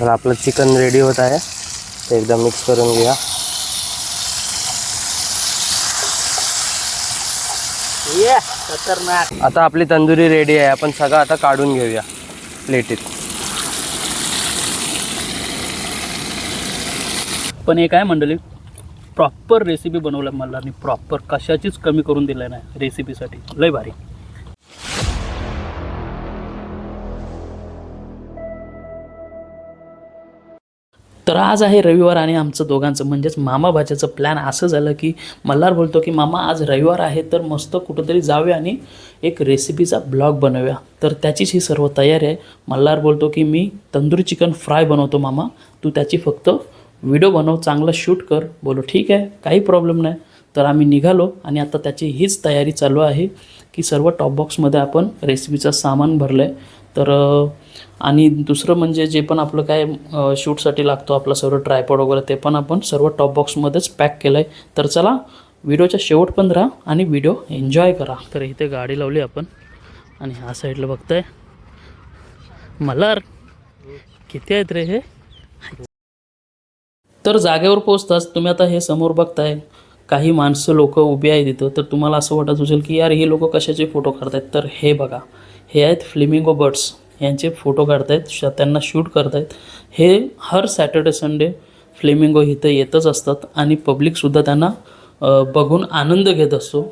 तर आपलं chicken ready होत आहे. ते एकदा मिक्स करून घेऊया. ये खतरनाक. आता आपली तंदुरी रेडी आहे. आपण सगळं आता काढून घेऊया प्लेटीत पण हे काय मंडळी प्रॉपर रेसिपी बनवल्या मला आणि प्रॉपर कशाचीच कमी करून दिलं नाही रेसिपीसाठी लय भारी. तर आज आहे रविवार आणि आमचं दोघांचं म्हणजेच मामा भाच्याचं प्लॅन असं झालं की मल्हार बोलतो की मामा आज रविवार आहे तर मस्त कुठंतरी जाऊया आणि एक रेसिपीचा ब्लॉग बनवूया. तर त्याचीच ही सर्व तयारी आहे. मल्हार बोलतो की मी तंदुरी चिकन फ्राय बनवतो मामा. तू त्याची फक्त व्हिडिओ बनव चांगला शूट कर. बोलो ठीक आहे काही प्रॉब्लेम नाही. तर आम्ही निघालो आणि आता त्याची हीच तयारी चालू आहे की सर्व टॉप बॉक्समध्ये आपण रेसिपीचं सामान भरलं आहे तर आणि दुसरं म्हणजे जे पण आपलं काय शूटसाठी लागतो आपलं सर्व ट्रायपॉड वगैरे ते पण आपण सर्व टॉप बॉक्समध्येच पॅक केलं आहे तर चला व्हिडिओच्या शेवट पण राहा आणि व्हिडिओ एन्जॉय करा. तर इथे गाडी लावली आपण आणि ह्या साईडला बघताय. मल्हार किती आहेत रे हे? तर जागेवर पोचताच तुम्ही आता हे समोर बघताय. काही माणसं लोक उभी आहेत इथं. तर तुम्हाला असं वाटत असेल की यार हे लोक कशाचे फोटो काढतायत? तर हे बघा. हे आहेत फ्लिमिंगो बर्ड्स यांचे फोटो काढतायत श त्यांना शूट करतायत. हे हर सॅटर्डे संडे फ्लेमिंगो इथं येतच असतात आणि पब्लिकसुद्धा त्यांना बघून आनंद घेत असतो.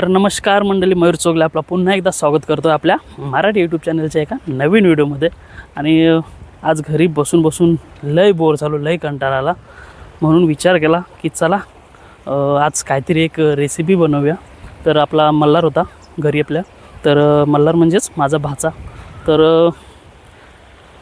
तर नमस्कार मंडळी मयूर चोगले आपला पुन्हा एकदा स्वागत करतो आपल्या मराठी यूट्यूब चॅनलच्या एका नवीन व्हिडिओमध्ये आणि आज घरी बसून बसून लय बोर झालो लय कंटाळा आला. म्हणून विचार केला की चला आज काहीतरी एक रेसिपी बनवूया. तर आपला मल्हार होता घरी आपल्या. तर मल्हार म्हणजेच माझा भाचा. तर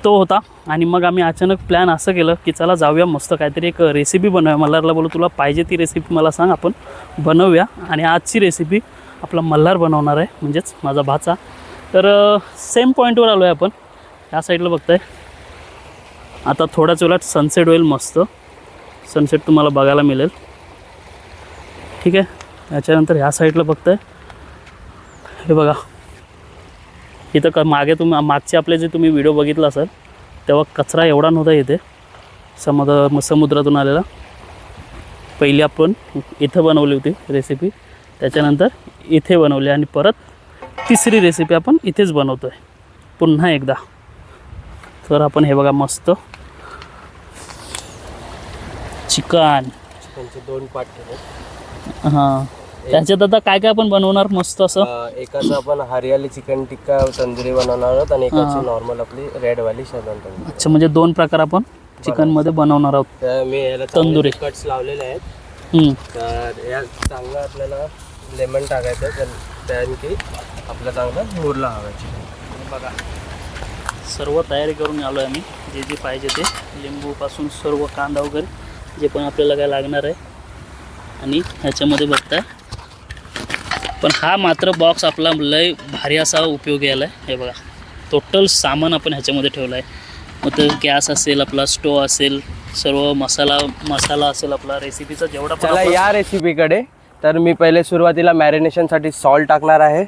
तो होता. आणि मग आम्ही अचानक प्लॅन असं केलं की चला जाऊया मस्त काहीतरी एक रेसिपी बनवूया. मल्हारला बोलू तुला पाहिजे ती रेसिपी मला सांग आपण बनवूया. आणि आजची रेसिपी आपला मल्हार बनवणार आहे म्हणजेच माझा भाचा. तर सेम पॉईंटवर आलो आहे आपण. ह्या साईडला बघताय. आता थोड्याच वेळात सनसेट होईल मस्त. सनसेट तुम्हाला बघायला मिळेल. ठीक आहे? याच्यानंतर ह्या साईडला बघताय. हे बघा. इथं क मागे तुम्ही मागचे आपले जे तुम्ही व्हिडिओ बघितला असाल तेव्हा कचरा एवढा नव्हता इथे. समुद्र म- समुद्रातून आलेला. पहिली आपण इथं बनवली होती रेसिपी त्याच्यानंतर इथे बनवली आणि परत तिसरी रेसिपी आपण इथेच बनवतो आहे पुन्हा एकदा. तर आपण हे बघा मस्त. चिकन. चिकनचे दोन ठेवले. हां. त्याच्यात आता काय काय आपण बनवणार मस्त असं? अं, एकाचं आपण हरियाली चिकन टिक्का तंदुरी बनवणार आहोत आणि एकाची नॉर्मल आपली रेडवाली शेजवान तंदुरी. अच्छा म्हणजे दोन प्रकार आपण चिकनमध्ये बनवणार आहोत. तर मी याला तंदुरी. कट्स लावलेले आहेत. हम्म. तर या चांगलं आपल्याला लेमन टाकायचं तर त्याने की आपलं चांगलं मुरला हवं चिकन बघा. सर्व तयारी करून आलो आहे आम्ही. जे जे पाहिजे ते. लिंबूपासून सर्व कांदा वगैरे जे पण आपल्याला काय लागणार आहे. आणि ह्याच्यामध्ये बघताय. पण हा मात्र बॉक्स आपला लय भारी असा उपयोगी आला आहे हे बघा. टोटल सामान आपण ह्याच्यामध्ये ठेवलं आहे मग ते गॅस असेल आपला स्टोव असेल सर्व मसाला मसाला असेल आपला रेसिपीचा जेवढा चला या रेसिपीकडे तर मी पहिले सुरुवातीला मॅरिनेशनसाठी सॉल्ट टाकणार आहे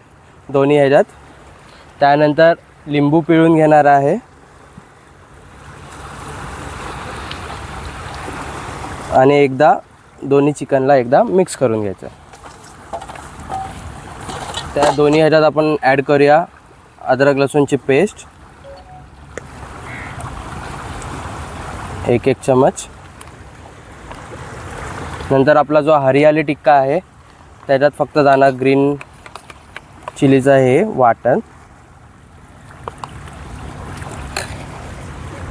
दोन्ही ह्याच्यात. त्यानंतर लिंबू पिळून घेणार आहे. आणि एकदा दोन्ही चिकनला एकदा मिक्स करून घ्यायचं. त्या दोन्ही ह्याच्यात आपण ॲड करूया. अद्रक लसूणची पेस्ट एक एक चमच. नंतर आपला जो हरियाली टिक्का आहे त्याच्यात फक्त जाणार ग्रीन चिलीचं हे वाटण.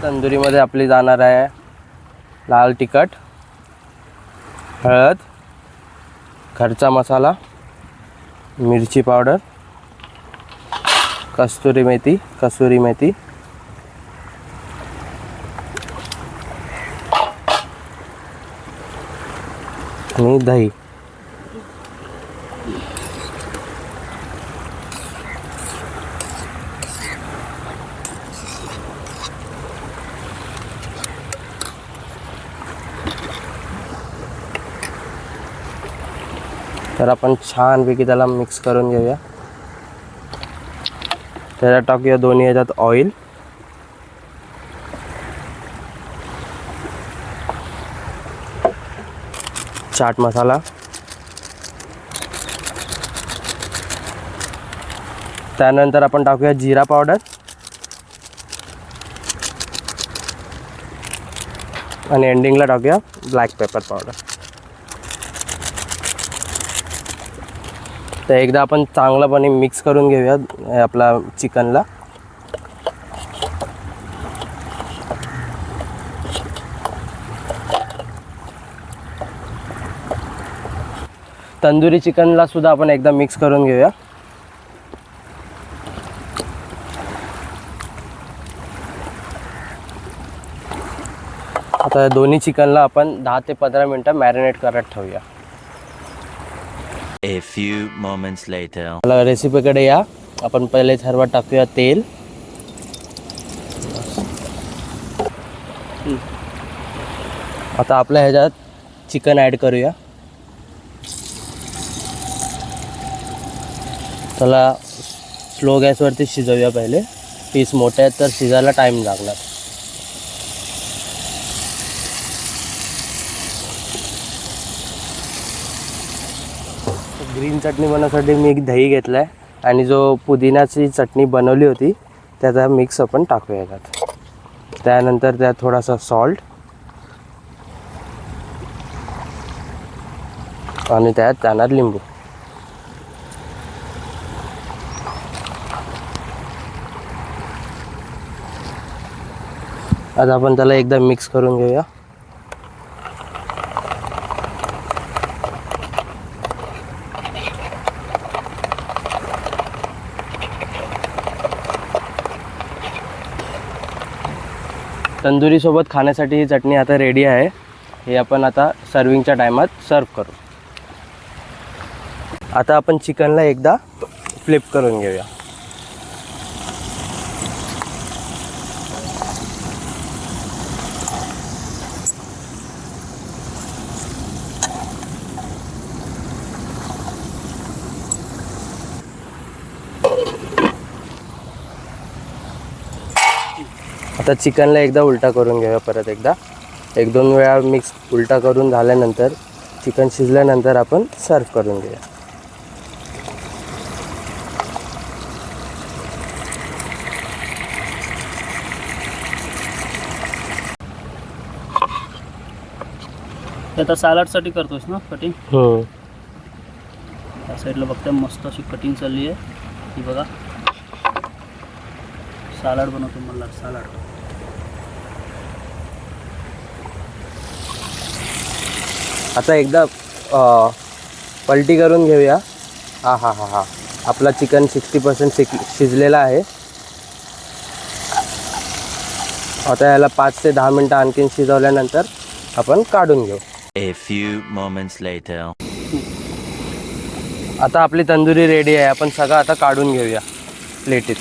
तंदुरीमध्ये आपली जाणार आहे लाल तिखट हळद घरचा मसाला. मिरची पावडर कस्तुरी मेथी कसुरी मेथी आणि दही. तर आपण छानपैकी त्याला मिक्स करून घेऊया. त्याच्यात टाकूया दोन्ही ह्याच्यात ऑइल चाट मसाला. त्यानंतर आपण टाकूया जिरा पावडर. आणि एंडिंगला टाकूया ब्लॅक पेपर पावडर तर एकदा आपण चांगलंपणे मिक्स करून घेऊया आपला चिकनला. तंदुरी चिकनला सुद्धा आपण एकदा मिक्स करून घेऊया. आता दोन्ही चिकनला आपण दहा ते पंधरा मिनटं मॅरिनेट करत ठेवूया. A few moments later. मला रेसिपीकडे या. आपण पहिले सर्वात टाकूया तेल. आता आपल्या ह्याच्यात चिकन ॲड करूया. त्याला स्लो गॅसवरती शिजवूया पहिले. पीस मोठे आहेत तर शिजायला टाईम लागणार. ग्रीन चटणी बनवण्यासाठी मी एक दही घेतला आहे आणि जो पुदिन्याची चटणी बनवली होती त्याचा मिक्स आपण टाकूया त्यात. त्यानंतर त्यात थोडासा सॉल्ट आणि त्यात जाणार लिंबू. आता आपण त्याला एकदा मिक्स करून घेऊया. तंदुरीसोबत खाण्यासाठी ही चटणी आता रेडी आहे. हे आपण आता सर्विंगच्या टायमात सर्व करू. आता आपण चिकनला एकदा फ्लिप करून घेऊया. आता चिकनला एकदा उलटा करून घेऊया परत एकदा. एक दोन वेळा मिक्स उलटा करून झाल्यानंतर चिकन शिजल्यानंतर आपण सर्व करून घेऊया. आता सॅलडसाठी करतोस ना कटिंग हम्म. त्या साईडला बघते मस्त अशी कटिंग चालली आहे. ही बघा. सॅलड बनवतो मला सॅलड आता एकदा पलटी करून घेऊया. हा हा हा हा. आपला चिकन सिक्स्टी पर्सेंट शिक शिजलेला आहे. आता याला पाच ते दहा मिनटं आणखीन शिजवल्यानंतर आपण काढून घेऊ. A few moments later. आता आपली तंदुरी रेडी आहे. आपण सगळं आता काढून घेऊया. प्लेटीत.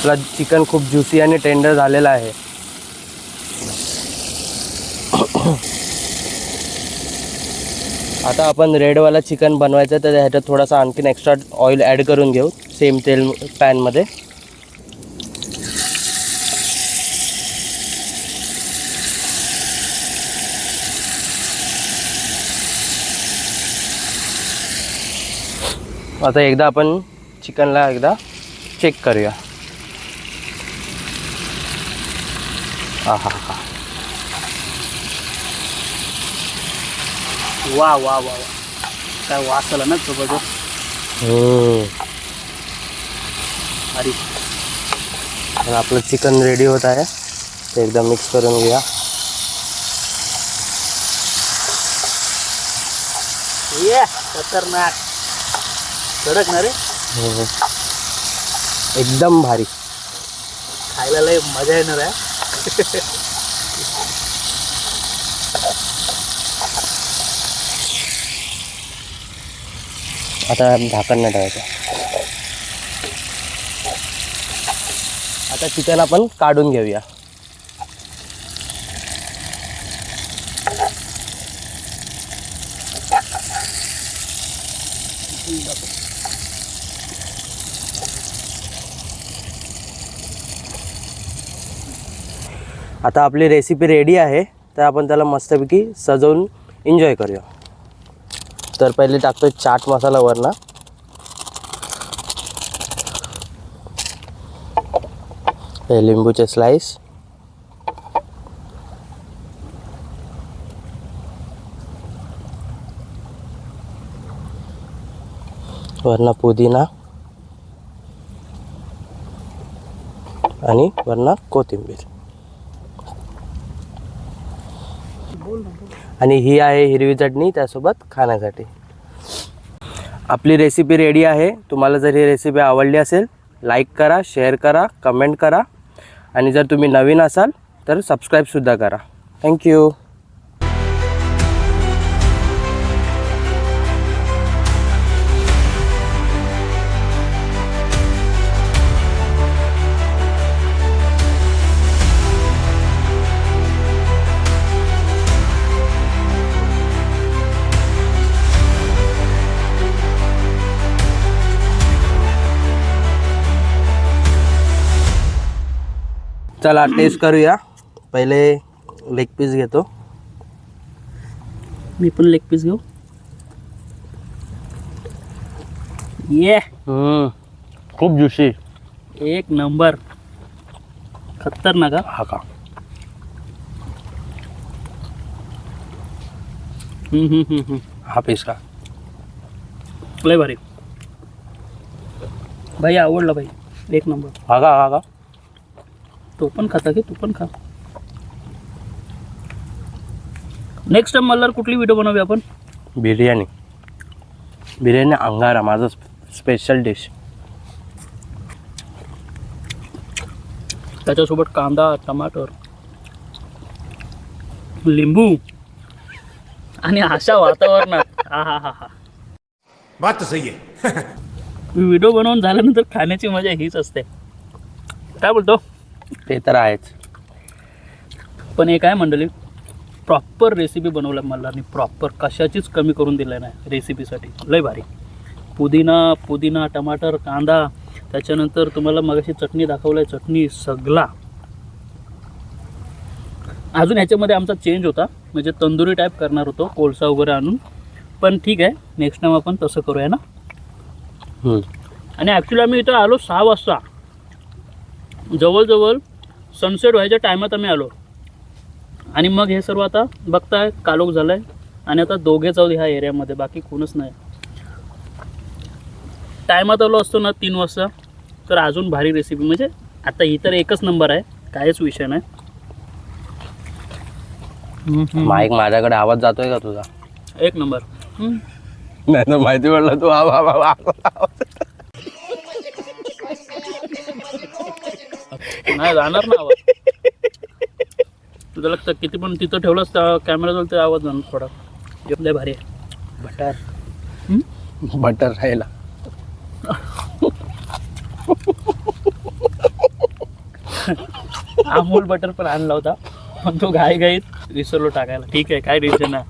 आपला चिकन खूप ज्युसी आणि टेंडर झालेला आहे. आता आपण रेडवाला चिकन बनवायचं तर ह्याच्यात थोडासा आणखीन एक्स्ट्रा ऑइल ॲड करून घेऊ सेम तेल पॅनमध्ये आता एकदा आपण चिकनला एकदा चेक करूया. हा हा हा वा वा वा वा. काय वास आला ना जबरदस्त हम्म. अरे आपलं चिकन रेडी होत आहे. ते एकदा मिक्स करून घेऊया. ये खतरनाक. कडक ना रे. हम्म. एकदम भारी. खायला लय मजा येणार आहे. आता झाकण नाही ठेवायचं. आता चिकन आपण काढून घेऊया. आता आपली रेसिपी रेडी आहे. तर आपण त्याला मस्तपैकी सजवून एन्जॉय करूया. तर पहिले टाकतो चाट मसाला वरना. हे लिंबूचे स्लाइस वरना पुदिना. आणि वरना कोथिंबीर. आणि ही आहे हिरवी चटणी त्यासोबत खाण्यासाठी. आपली रेसिपी रेडी आहे. तुम्हाला जर ही रेसिपी आवडली असेल लाईक करा शेअर करा कमेंट करा. आणि जर तुम्ही नवीन असाल तर सबस्क्राईबसुद्धा करा. थँक्यू चला टेस्ट करूया. पहिले लेग पीस घेतो. मी पण लेग पीस घेऊ. ये. हम्म, खूप ज्युशी एक नंबर. खतरनाक हा. हा का? हम्म, हम्म, हम्म, हम्म. हा पीस का? लय भारी. भाई आवडला भाई एक नंबर. हा का हा का? तो पण खाता की तू पण खा. नेक्स्ट टाइम मला कुठली व्हिडिओ बनवूया आपण? बिर्याणी. बिर्याणी अंगारा माझं स्पेशल डिश त्याच्यासोबत कांदा टमाटर लिंबू आणि अशा वातावरणात. हा हा हा हा. बात सही है व्हिडिओ बनवून झाल्यानंतर खाण्याची मजा हीच असते. काय बोलतो? ते तर आहेच. पण एक आहे मंडळी प्रॉपर रेसिपी बनवल्या मला आणि प्रॉपर कशाचीच कमी करून दिलं नाही रेसिपीसाठी लय भारी. पुदिना पुदिना टमाटर कांदा त्याच्यानंतर तुम्हाला मगाशी चटणी दाखवलं आहे चटणी सगळा. अजून ह्याच्यामध्ये आमचा चेंज होता. म्हणजे तंदुरी टाईप करणार होतो कोळसा वगैरे आणून. पण ठीक आहे नेक्स्ट टाईम आपण तसं करूया ना. आणि ॲक्च्युली आम्ही इथं आलो सहा वाजता. जवळजवळ सनसेट व्हायच्या टायमात आम्ही आलो. आणि मग हे सर्व आता बघताय कालोख झालं आहे आणि आता दोघेच आहोत ह्या एरियामध्ये बाकी कोणच नाही. टायमात आलो असतो ना तीन वाजता. तर अजून भारी रेसिपी म्हणजे आता ही तर एकच नंबर आहे. काहीच विषय नाही. माईक माझ्याकडे आवाज जातोय का तुझा? एक नंबर. नाही तर माहिती पडलं तू. आवा नाही जाणार ना आवाज. तुझं लक्षात किती पण तिथं ठेवलंस कॅमेरा जवळ ते आवाज जाणार थोडा. लय भारी आहे. बटर? बटर राहिला. अमूल बटर पण आणला होता. पण तो घाई घाईत विसरलो टाकायला. ठीक आहे काय टेन्शन नाही.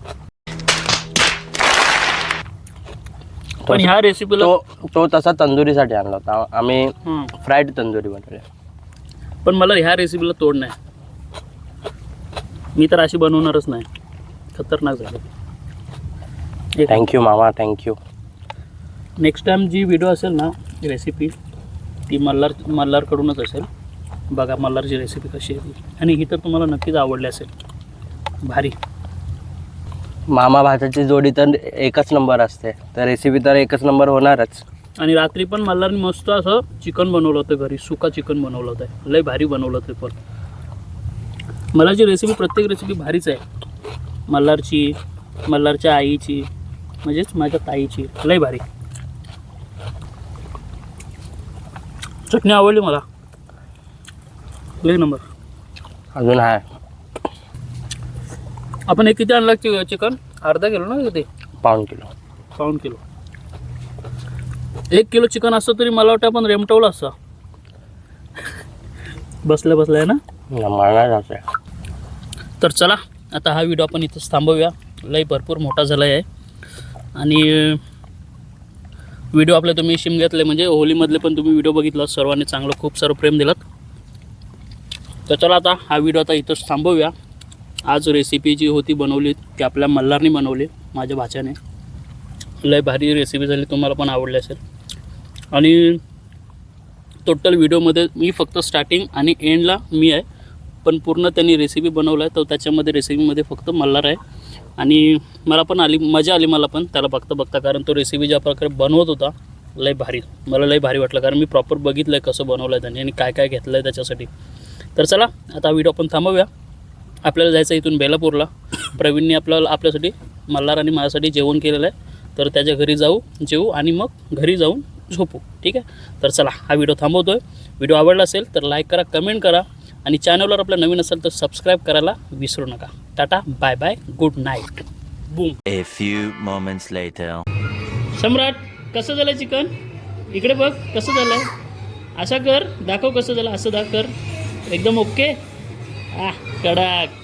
पण ह्या रेसिपीला तो तो तसा तंदुरीसाठी आणला होता. आम्ही फ्राईड तंदुरी बनवली. पण मला ह्या रेसिपीला तोड नाही. मी तर अशी बनवणारच नाही. खतरनाक झालं. थँक्यू मामा थँक्यू नेक्स्ट टाइम जी व्हिडिओ असेल ना रेसिपी ती मल्हार मल्हारकडूनच असेल. बघा मल्हारची रेसिपी कशी आहे आणि ही तर तुम्हाला नक्कीच आवडली असेल. भारी. मामा भाताची जोडी तर एकच नंबर असते. तर रेसिपी तर एकच नंबर होणारच. आणि रात्री पण मल्हारने मस्त असं चिकन बनवलं होतं घरी सुका चिकन बनवलं होतं. लय भारी बनवलं ते पण. मल्हारची रेसिपी प्रत्येक रेसिपी भारीच आहे. मल्हारची मल्हारच्या आईची म्हणजेच माझ्या ताईची. लय भारी. चटणी आवडली मला. लय नंबर. अजून आहे आपण हे किती आणलं चिकन? अर्धा किलो ना किती? पाऊण किलो. पाऊण किलो. एक किलो चिकन असतं तरी मला वाटतं आपण रेमटवलं असतं बसल्या बसल्या आहे ना? तर चला आता हा व्हिडिओ आपण इथंच थांबवूया. लय भरपूर मोठा झाला आहे. आणि व्हिडिओ आपले तुम्ही शिमग्यातले म्हणजे होलीमधले पण तुम्ही व्हिडिओ बघितला सर्वांनी चांगलं खूप सारं प्रेम दिलात तर चला आता हा व्हिडिओ आता इथंच थांबवूया. आज रेसिपी जी होती बनवली ती आपल्या मल्हारनी बनवली माझ्या भाच्याने. लय भारी रेसिपी झाली तुम्हाला पण आवडली असेल. आणि टोटल व्हिडिओमध्ये मी फक्त स्टार्टिंग आणि एंडला मी आहे. पण पूर्ण त्यांनी रेसिपी बनवला आहे तर त्याच्यामध्ये रेसिपीमध्ये फक्त मल्हार आहे. आणि मला पण आली मजा आली मला पण त्याला बघता बघता कारण तो रेसिपी ज्या प्रकारे बनवत होता लय भारी. मला लय भारी वाटलं कारण मी प्रॉपर बघितलं आहे कसं बनवलं आहे त्यांनी आणि काय काय घेतलं आहे त्याच्यासाठी. तर चला आता व्हिडिओ आपण थांबवूया. आपल्याला जायचं इथून बेलापूरला. प्रवीणने आपल्याला आपल्यासाठी मल्हार आणि माझ्यासाठी जेवण केलेलं आहे. तर त्याच्या घरी जाऊ जेवू आणि मग घरी जाऊन झोपू ठीक आहे? तर चला हा व्हिडिओ थांबवतो आहे व्हिडिओ आवडला असेल तर लाईक करा कमेंट करा आणि चॅनलवर आपल्या नवीन असेल तर सबस्क्राईब करायला विसरू नका. Tata bye bye good night boom A few moments later. Samrat कसं झालं चिकन? इकडे बघ कसं झालं आहे असा कर दाखव कसं झालं असं दाख कर. एकदम ओके आ कडक.